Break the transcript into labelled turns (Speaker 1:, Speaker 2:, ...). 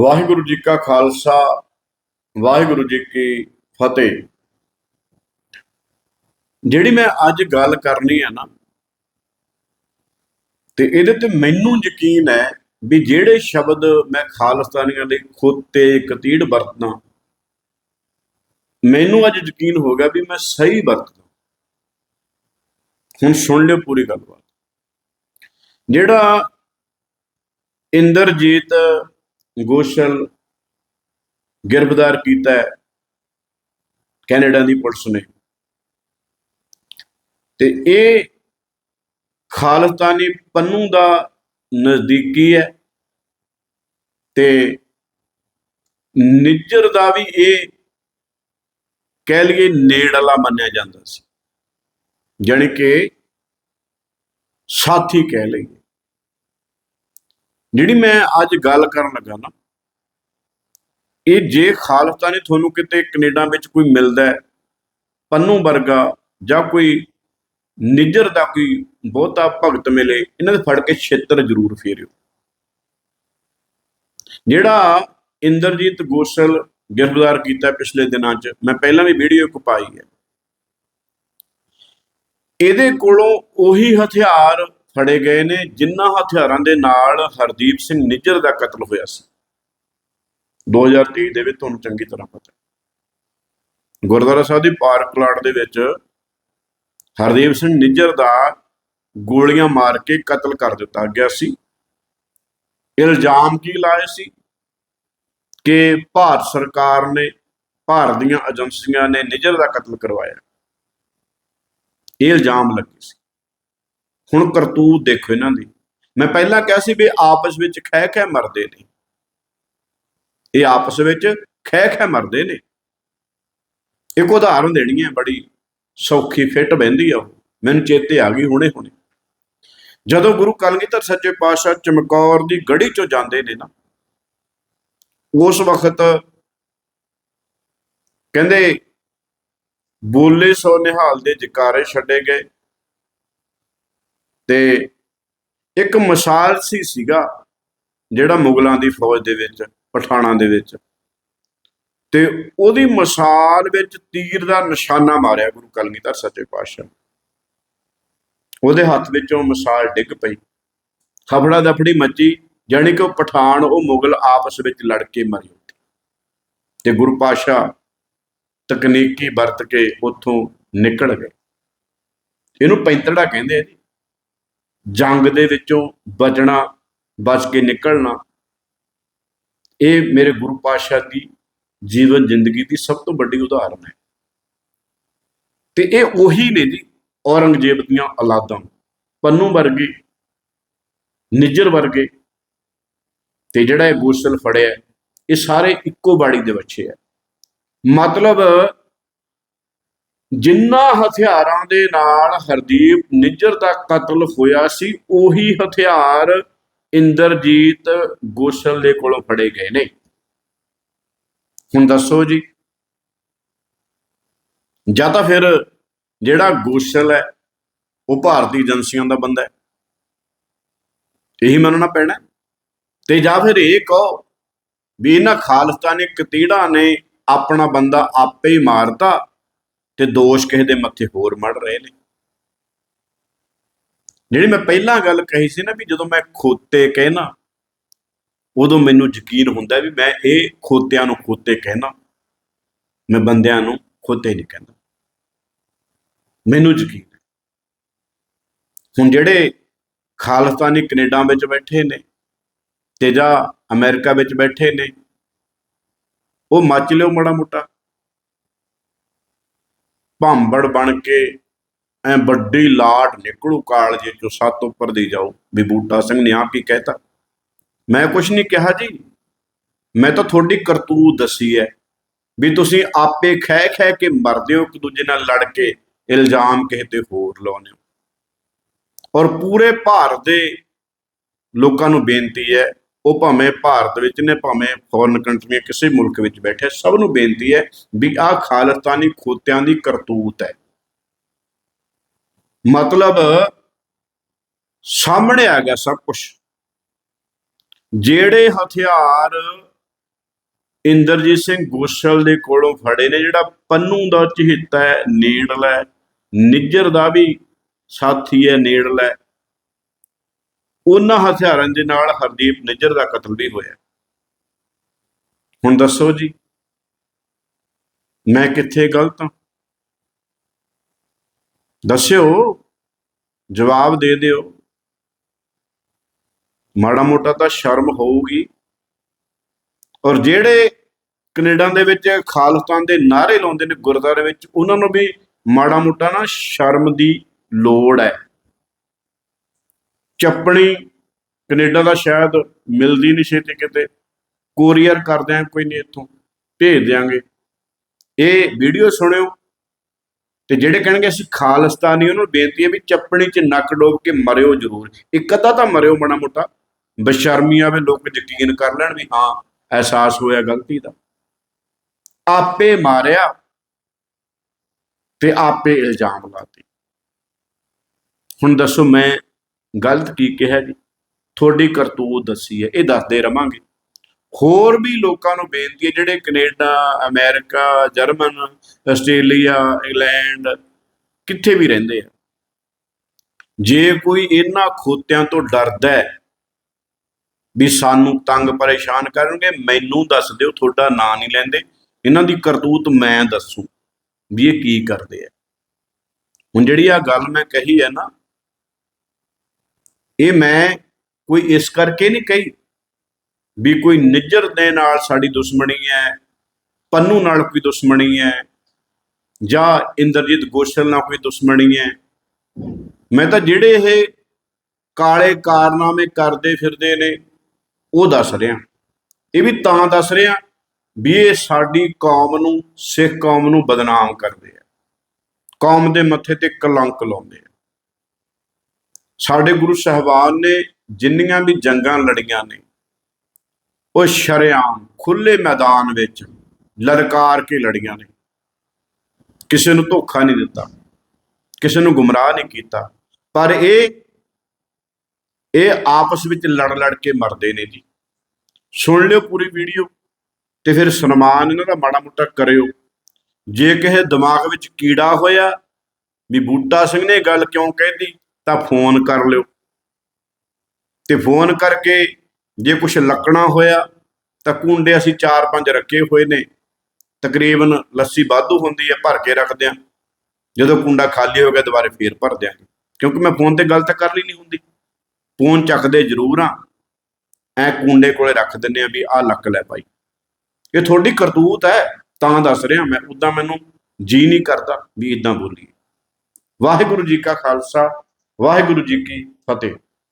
Speaker 1: ਵਾਹਿਗੁਰੂ ਜੀ ਕਾ ਖਾਲਸਾ, ਵਾਹਿਗੁਰੂ ਜੀ ਕੀ ਫਤਿਹ। ਜਿਹੜੀ ਮੈਂ ਅੱਜ ਗੱਲ ਕਰਨੀ ਹੈ ਨਾ, ਤੇ ਇਹਦੇ ਤੇ ਮੈਨੂੰ ਯਕੀਨ ਹੈ ਵੀ ਜਿਹੜੇ ਸ਼ਬਦ ਮੈਂ ਖਾਲਸਤਾਨੀਆਂ ਲਈ ਖੋਤੇ, ਕਤੀੜ ਵਰਤਣਾ ਮੈਨੂੰ ਅੱਜ ਯਕੀਨ ਹੋ ਗਿਆ ਵੀ ਮੈਂ ਸਹੀ ਵਰਤਦਾ। ਹੁਣ ਸੁਣ ਲਿਓ ਪੂਰੀ ਗੱਲਬਾਤ। ਜਿਹੜਾ ਇੰਦਰਜੀਤ ਗੋਸ਼ਲ ਗਿਰਫਤਾਰ ਕੀਤਾ ਹੈ ਕੈਨੇਡਾ ਦੀ ਪੁਲਿਸ ਨੇ। ਤੇ ਇਹ ਖਾਲਸਤਾਨੀ ਪੰਨੂ ਦਾ ਨਜ਼ਦੀਕੀ ਹੈ ਤੇ ਨਿੱਜਰ ਦਾ ਵੀ ਇਹ ਕਹਿ ਲਈਏ ਨੇੜਲਾ ਮੰਨਿਆ ਜਾਂਦਾ ਸੀ। ਜਾਣੀ ਕਿ ਸਾਥੀ ਕਹਿ ਲਈਏ। ਜਿਹੜੀ ਮੈਂ ਅੱਜ ਗੱਲ ਕਰਨ ਲੱਗਾ ਨਾ ਇਹ ਜੇ ਖਾਲਸਤਾਨੀ ਤੁਹਾਨੂੰ ਕਿਤੇ ਕੈਨੇਡਾ ਵਿੱਚ ਕੋਈ ਮਿਲਦਾ ਹੈ, ਪੰਨੂ ਵਰਗਾ ਜਾਂ ਕੋਈ ਨਿੱਜਰ ਦਾ ਕੋਈ ਬਹੁਤਾ ਭਗਤ ਮਿਲੇ, ਇਹਨਾਂ ਦੇ ਫੜ ਕੇ ਛੇਤਰ ਜ਼ਰੂਰ ਫੇਰਿਓ। ਜਿਹੜਾ ਇੰਦਰਜੀਤ ਗੋਸਲ ਗ੍ਰਿਫਤਾਰ ਕੀਤਾ ਪਿਛਲੇ ਦਿਨਾਂ 'ਚ, ਮੈਂ ਪਹਿਲਾਂ ਵੀ ਵੀਡੀਓ ਇੱਕ ਪਾਈ ਹੈ। ਇਹਦੇ ਕੋਲੋਂ ਉਹੀ ਹਥਿਆਰ ਫੜੇ ਗਏ ਨੇ ਜਿਨ੍ਹਾਂ ਹਥਿਆਰਾਂ ਦੇ ਨਾਲ ਹਰਦੀਪ ਸਿੰਘ ਨਿੱਜਰ ਦਾ ਕਤਲ ਹੋਇਆ ਸੀ। 2023 ਦੇ ਵਿੱਚ ਤੁਹਾਨੂੰ ਚੰਗੀ ਤਰ੍ਹਾਂ ਪਤਾ ਗੁਰਦੁਆਰਾ ਸਾਹਿਬ ਦੀ ਪਾਰਕ ਪਲਾਟ ਦੇ ਵਿੱਚ ਹਰਦੀਪ ਸਿੰਘ ਨਿੱਜਰ ਦਾ ਗੋਲੀਆਂ ਮਾਰ ਕੇ ਕਤਲ ਕਰ ਦਿੱਤਾ ਗਿਆ ਸੀ। ਇਲਜ਼ਾਮ ਕੀ ਲਾਏ ਸੀ? ਕਿ ਭਾਰਤ ਸਰਕਾਰ ਨੇ, ਭਾਰਤ ਦੀਆਂ ਏਜੰਸੀਆਂ ਨੇ ਨਿੱਜਰ ਦਾ ਕਤਲ ਕਰਵਾਇਆ। ਇਹ ਇਲਜ਼ਾਮ ਲੱਗੇ ਸੀ। ਹੁਣ ਕਰਤੂਤ ਦੇਖੋ ਇਹਨਾਂ ਦੀ। ਮੈਂ ਪਹਿਲਾਂ ਕਿਹਾ ਸੀ ਵੀ ਆਪਸ ਵਿੱਚ ਖਹਿ ਖਹਿ ਮਰਦੇ ਨੇ। ਇਹ ਆਪਸ ਵਿੱਚ ਖਹਿ ਖਹਿ ਮਰਦੇ ਨੇ। ਇੱਕ ਉਦਾਹਰਨ ਦੇਣੀ ਹੈ, ਬੜੀ ਸੌਖੀ ਫਿੱਟ ਬਹਿੰਦੀ ਆ ਉਹ। ਮੈਨੂੰ ਚੇਤੇ ਆ ਗਈ ਹੁਣੇ ਹੁਣੇ। ਜਦੋਂ ਗੁਰੂ ਕਲਗੀਧਰ ਸੱਚੇ ਪਾਤਸ਼ਾਹ ਚਮਕੌਰ ਦੀ ਗੜੀ ਚੋਂ ਜਾਂਦੇ ਨੇ ਨਾ, ਉਸ ਵਕਤ ਕਹਿੰਦੇ, ਬੋਲੇ ਸੋ ਨਿਹਾਲ ਦੇ ਜਕਾਰੇ ਛੱਡੇ ਗਏ। ਤੇ ਇੱਕ ਮਿਸਾਲ ਸੀ ਸੀਗਾ, ਜਿਹੜਾ ਮੁਗਲਾਂ ਦੀ ਫੌਜ ਦੇ ਵਿੱਚ ਪਠਾਣਾ ਦੇ ਵਿੱਚ। ਤੇ ਉਹਦੀ ਮਿਸਾਲ ਵਿੱਚ ਤੀਰ ਦਾ ਨਿਸ਼ਾਨਾ ਮਾਰਿਆ ਗੁਰੂ ਕਲਗੀਧਰ ਸੱਚੇ ਪਾਤਸ਼ਾਹ ਉਹਦੇ ਹੱਥ ਵਿੱਚੋਂ ਮਿਸਾਲ ਡਿੱਗ ਪਈ। ਖਫੜਾ ਦਫੜੀ ਮੱਚੀ, ਜਾਣੀ ਕਿ ਉਹ ਪਠਾਨ, ਉਹ ਮੁਗਲ ਆਪਸ ਵਿੱਚ ਲੜ ਕੇ ਮਰੀ ਉੱਥੇ। ਤੇ ਗੁਰੂ ਪਾਤਸ਼ਾਹ ਤਕਨੀਕੀ ਵਰਤ ਕੇ ਉੱਥੋਂ ਨਿਕਲ ਗਏ। ਇਹਨੂੰ ਪੈਂਤੜਾ ਕਹਿੰਦੇ ਆ ਜੀ। ਜੰਗ ਦੇ ਵਿੱਚੋਂ ਬਚਣਾ, ਬਚ ਕੇ ਨਿਕਲਣਾ ਇਹ ਮੇਰੇ ਗੁਰੂ ਪਾਤਸ਼ਾਹ ਦੀ ਜੀਵਨ ਜ਼ਿੰਦਗੀ ਦੀ ਸਭ ਤੋਂ ਵੱਡੀ ਉਦਾਹਰਨ ਹੈ। ਤੇ ਇਹ ਉਹੀ ਨੇ ਜੀ ਔਰੰਗਜ਼ੇਬ ਦੀਆਂ ਔਲਾਦਾਂ। ਪੰਨੂ ਵਰਗੇ, ਨਿੱਜਰ ਵਰਗੇ, ਤੇ ਜਿਹੜਾ ਇਹ ਗੋਸਲ ਫੜਿਆ ਇਹ ਸਾਰੇ ਇੱਕੋ ਬਾੜੀ ਦੇ ਬੱਚੇ ਆ ਮਤਲਬ ਜਿੰਨਾ ਹਥਿਆਰਾਂ ਦੇ ਨਾਲ ਹਰਦੀਪ ਨਿੱਜਰ ਦਾ ਕਤਲ ਹੋਇਆ ਸੀ, ਉਹੀ ਹਥਿਆਰ ਇੰਦਰਜੀਤ ਗੋਸਲ ਦੇ ਕੋਲੋਂ ਫੜੇ ਗਏ ਨੇ। ਹੁਣ ਦੱਸੋ ਜੀ। ਜਾਂ ਤਾਂ ਫਿਰ ਜਿਹੜਾ ਗੋਸਲ ਹੈ, ਉਹ ਭਾਰਤੀ ਏਜੰਸੀਆਂ ਦਾ ਬੰਦਾ ਹੈ। ਇਹੀ ਮੰਨਣਾ ਪੈਣਾ ਤੇ ਜਾਂ ਫਿਰ ਇਹ ਕਹੋ ਵੀ ਇਹਨਾਂ ਖਾਲਸਤਾਨੀ ਕਤੀੜਾ ਨੇ, ਆਪਣਾ ਬੰਦਾ ਆਪੇ ਹੀ ਮਾਰਤਾ ਤੇ ਦੋਸ਼ ਕਿਸੇ ਦੇ ਮੱਥੇ ਹੋਰ ਮੜ ਰਹੇ ਨੇ। ਜਿਹੜੀ ਮੈਂ ਪਹਿਲਾਂ ਗੱਲ ਕਹੀ ਸੀ ਨਾ ਵੀ ਜਦੋਂ ਮੈਂ ਖੋਤੇ ਕਹਿਣਾ, ਉਦੋਂ ਮੈਨੂੰ ਯਕੀਨ ਹੁੰਦਾ ਵੀ ਮੈਂ ਇਹ ਖੋਤਿਆਂ ਨੂੰ ਖੋਤੇ ਕਹਿਣਾ। ਮੈਂ ਬੰਦਿਆਂ ਨੂੰ ਖੋਤੇ ਨਹੀਂ ਕਹਿੰਦਾ। ਮੈਨੂੰ ਯਕੀਨ ਹੁਣ ਜਿਹੜੇ ਖਾਲਿਸਤਾਨੀ ਕੈਨੇਡਾ ਵਿੱਚ ਬੈਠੇ ਨੇ ਤੇ ਜਾਂ ਅਮਰੀਕਾ ਵਿੱਚ ਬੈਠੇ ਨੇ, ਉਹ ਮੱਚ ਲਿਓ ਮੜਾ ਮੋਟਾ। ਭਾਂਬੜ ਬਣ ਕੇ ਐ ਵੱਡੀ ਲਾਟ ਨਿਕਲੂ ਕਾਲਜੇ ਚੋਂ ਸੱਤ ਉੱਪਰ ਦੀ ਜਾਓ ਵੀ ਬੂਟਾ ਸਿੰਘ ਨੇ ਆਪ ਹੀ ਕਹਿਤਾ, ਮੈਂ ਕੁਝ ਨਹੀਂ ਕਿਹਾ ਜੀ। ਮੈਂ ਤਾਂ ਤੁਹਾਡੀ ਕਰਤੂਤ ਦੱਸੀ ਹੈ ਵੀ ਤੁਸੀਂ ਆਪੇ ਖਹਿ ਖਹਿ ਕੇ ਮਰਦੇ ਹੋ ਇੱਕ ਦੂਜੇ ਨਾਲ ਲੜ ਕੇ, ਇਲਜ਼ਾਮ ਕਿਸੇ ਤੇ ਹੋਰ ਲਾਉਂਦੇ ਹੋ। ਔਰ ਪੂਰੇ ਭਾਰਤ ਦੇ ਲੋਕਾਂ ਨੂੰ ਬੇਨਤੀ ਹੈ ਉਹ ਭਾਵੇਂ ਭਾਰਤ ਵਿੱਚ ਨੇ, ਭਾਵੇਂ ਫੋਰਨ ਕੰਟਰੀਆਂ ਕਿਸੇ ਮੁਲਕ ਵਿੱਚ ਬੈਠੇ, ਸਭ ਨੂੰ ਬੇਨਤੀ ਹੈ ਵੀ ਆਹ ਖਾਲਸਤਾਨੀ ਖੋਤਿਆਂ ਦੀ ਕਰਤੂਤ ਹੈ ਮਤਲਬ ਸਾਹਮਣੇ ਆ ਗਿਆ ਸਭ ਕੁਝ ਜਿਹੜੇ ਹਥਿਆਰ ਇੰਦਰਜੀਤ ਸਿੰਘ ਗੋਸਲ ਦੇ ਕੋਲੋਂ ਫੜੇ ਨੇ ਜਿਹੜਾ ਪੰਨੂ ਦਾ ਚਹਿੱਤਾ ਹੈ ਨੇੜਲਾ ਹੈ, ਨਿੱਜਰ ਦਾ ਵੀ ਸਾਥੀ ਹੈ ਨੇੜਲਾ ਹੈ। ਉਹਨਾਂ ਹਥਿਆਰਾਂ ਦੇ ਨਾਲ ਹਰਦੀਪ ਨਿੱਜਰ ਦਾ ਕਤਲ ਵੀ ਹੋਇਆ। ਹੁਣ ਦੱਸੋ ਜੀ ਮੈਂ ਕਿੱਥੇ ਗਲਤ ਹਾਂ? ਦੱਸਿਓ, ਜਵਾਬ ਦੇ ਦਿਓ। ਮਾੜਾ ਮੋਟਾ ਤਾਂ ਸ਼ਰਮ ਹੋਊਗੀ। ਔਰ ਜਿਹੜੇ ਕੈਨੇਡਾ ਦੇ ਵਿੱਚ ਖਾਲਸਤਾਨ ਦੇ ਨਾਅਰੇ ਲਾਉਂਦੇ ਨੇ ਗੁਰਦੁਆਰੇ ਵਿੱਚ, ਉਹਨਾਂ ਨੂੰ ਵੀ ਮਾੜਾ ਮੋਟਾ ਨਾ ਸ਼ਰਮ ਦੀ ਲੋੜ ਹੈ। ਚੱਪਣੀ ਕੈਨੇਡਾ ਦਾ ਸ਼ਾਇਦ ਮਿਲਦੀ ਨਹੀਂ ਛੇਤੀ ਕਿਤੇ। ਕੋਰੀਅਰ ਕਰਦੇ ਆ, ਕੋਈ ਨਹੀਂ ਇੱਥੋਂ ਭੇਜ ਦਿਆਂਗੇ। ਇਹ ਵੀਡੀਓ ਸੁਣਿਓ। ਤੇ ਜਿਹੜੇ ਕਹਿਣਗੇ ਅਸੀਂ ਖਾਲਿਸਤਾਨੀ, ਉਹਨਾਂ ਨੂੰ ਬੇਨਤੀ ਹੈ ਵੀ ਚੱਪਣੀ 'ਚ ਨੱਕ ਡੋਬ ਕੇ ਮਰਿਓ ਜ਼ਰੂਰ। ਇੱਕ ਅੱਧਾ ਤਾਂ ਮਰਿਓ ਮਾੜਾ ਮੋਟਾ। ਬਸ਼ਰਮੀ ਆਵੇ ਲੋਕ ਯਕੀਨ ਕਰ ਲੈਣ ਵੀ ਹਾਂ, ਅਹਿਸਾਸ ਹੋਇਆ ਗਲਤੀ ਦਾ। ਆਪੇ ਮਾਰਿਆ ਤੇ ਆਪੇ ਇਲਜ਼ਾਮ ਲਾਤੇ ਹੁਣ ਦੱਸੋ ਮੈਂ ਗਲਤ ਕੀ ਕਿਹਾ ਜੀ? ਤੁਹਾਡੀ ਕਰਤੂਤ ਦੱਸੀ ਹੈ। ਇਹ ਦੱਸਦੇ ਰਵਾਂਗੇ। ਹੋਰ ਵੀ ਲੋਕਾਂ ਨੂੰ ਬੇਨਤੀ ਹੈ, ਜਿਹੜੇ Canada, America, German, Australia, England, ਕਿੱਥੇ ਵੀ ਰਹਿੰਦੇ ਆ। ਜੇ ਕੋਈ ਇਹਨਾਂ ਖੋਤਿਆਂ ਤੋਂ ਡਰਦਾ ਹੈ ਵੀ ਸਾਨੂੰ ਤੰਗ ਪਰੇਸ਼ਾਨ ਕਰਨਗੇ, ਮੈਨੂੰ ਦੱਸ ਦਿਓ, ਤੁਹਾਡਾ ਨਾਂ ਨਹੀਂ ਲੈਂਦੇ। ਇਹਨਾਂ ਦੀ ਕਰਤੂਤ ਮੈਂ ਦੱਸੂ ਵੀ ਇਹ ਕੀ ਕਰਦੇ ਆ। ਹੁਣ ਜਿਹੜੀ ਆ ਗੱਲ ਮੈਂ ਕਹੀ ਹੈ ਨਾ, ਇਹ ਮੈਂ ਕੋਈ ਇਸ ਕਰਕੇ ਨਹੀਂ ਕਹੀ ਵੀ ਕੋਈ ਨਿੱਜਰ ਦੇ ਨਾਲ ਸਾਡੀ ਦੁਸ਼ਮਣੀ ਹੈ, ਪੰਨੂ ਨਾਲ ਕੋਈ ਦੁਸ਼ਮਣੀ ਹੈ, ਜਾਂ ਇੰਦਰਜੀਤ ਗੋਸ਼ਲ ਨਾਲ ਕੋਈ ਦੁਸ਼ਮਣੀ ਹੈ। ਮੈਂ ਤਾਂ ਜਿਹੜੇ ਇਹ ਕਾਲੇ ਕਾਰਨਾਮੇ ਕਰਦੇ ਫਿਰਦੇ ਨੇ, ਉਹ ਦੱਸ ਰਿਹਾ। ਇਹ ਵੀ ਤਾਂ ਦੱਸ ਰਿਹਾ ਵੀ ਇਹ ਸਾਡੀ ਕੌਮ ਨੂੰ, ਸਿੱਖ ਕੌਮ ਨੂੰ ਬਦਨਾਮ ਕਰਦੇ ਆ। ਕੌਮ ਦੇ ਮੱਥੇ ਤੇ ਕਲੰਕ ਲਾਉਂਦੇ ਆ। ਸਾਡੇ ਗੁਰੂ ਸਾਹਿਬਾਨ ਨੇ ਜਿੰਨੀਆਂ ਵੀ ਜੰਗਾਂ ਲੜੀਆਂ ਨੇ ਉਹ ਸ਼ਰੇਆਮ ਖੁੱਲੇ ਮੈਦਾਨ ਵਿੱਚ ਲਲਕਾਰ ਕੇ ਲੜੀਆਂ ਨੇ। ਕਿਸੇ ਨੂੰ ਧੋਖਾ ਨਹੀਂ ਦਿੱਤਾ, ਕਿਸੇ ਨੂੰ ਗੁੰਮਰਾਹ ਨਹੀਂ ਕੀਤਾ। ਪਰ ਇਹ ਇਹ ਆਪਸ ਵਿੱਚ ਲੜ ਲੜ ਕੇ ਮਰਦੇ ਨੇ ਜੀ। ਸੁਣ ਲਿਓ ਪੂਰੀ ਵੀਡੀਓ ਤੇ ਫਿਰ ਸਨਮਾਨ ਇਹਨਾਂ ਦਾ ਮਾੜਾ ਮੋਟਾ ਕਰਿਓ। ਜੇ ਕਿਸੇ ਦਿਮਾਗ ਵਿੱਚ ਕੀੜਾ ਹੋਇਆ, ਵੀ ਬੂਟਾ ਸਿੰਘ ਨੇ ਗੱਲ ਕਿਉਂ ਕਹਿਤੀ ਤਾਂ ਫੋਨ ਕਰ ਲਿਓ। ਤੇ ਫੋਨ ਕਰਕੇ ਜੇ ਕੁਝ ਲੱਕਣਾ ਹੋਇਆ, ਤਾਂ ਕੁੰਡੇ ਅਸੀਂ 4-5 ਰੱਖੇ ਹੋਏ ਨੇ। ਤਕਰੀਬਨ ਲੱਸੀ ਵਾਧੂ ਹੁੰਦੀ ਹੈ ਭਰ ਕੇ ਰੱਖਦੇ ਆ। ਜਦੋਂ ਕੁੰਡਾ ਖਾਲੀ ਹੋ ਗਿਆ, ਦੁਬਾਰੇ ਫੇਰ ਭਰ ਦਿਆਂਗੇ ਕਿਉਂਕਿ ਮੈਂ ਫੋਨ ਤੇ ਗੱਲ ਤਾਂ ਕਰ ਲਈ ਨਹੀਂ ਹੁੰਦੀ। ਫੋਨ ਚੱਕਦੇ ਜ਼ਰੂਰ ਆ। ਐ ਕੁੰਡੇ ਕੋਲੇ ਰੱਖ ਦਿੰਨੇ ਆ ਵੀ ਆਹ ਲੱਕ ਲੈ ਭਾਈ। ਇਹ ਤੁਹਾਡੀ ਕਰਤੂਤ ਹੈ, ਤਾਂ ਦੱਸ ਰਿਹਾ ਮੈਂ। ਉਦਾਂ ਮੈਨੂੰ ਜੀ ਨਹੀਂ ਕਰਦਾ ਵੀ ਇਦਾਂ ਬੋਲੀਏ। ਵਾਹਿਗੁਰੂ ਜੀ ਕਾ ਖਾਲਸਾ, ਵਾਹਿਗੁਰੂ ਜੀ ਕੀ ਫਤਿਹ।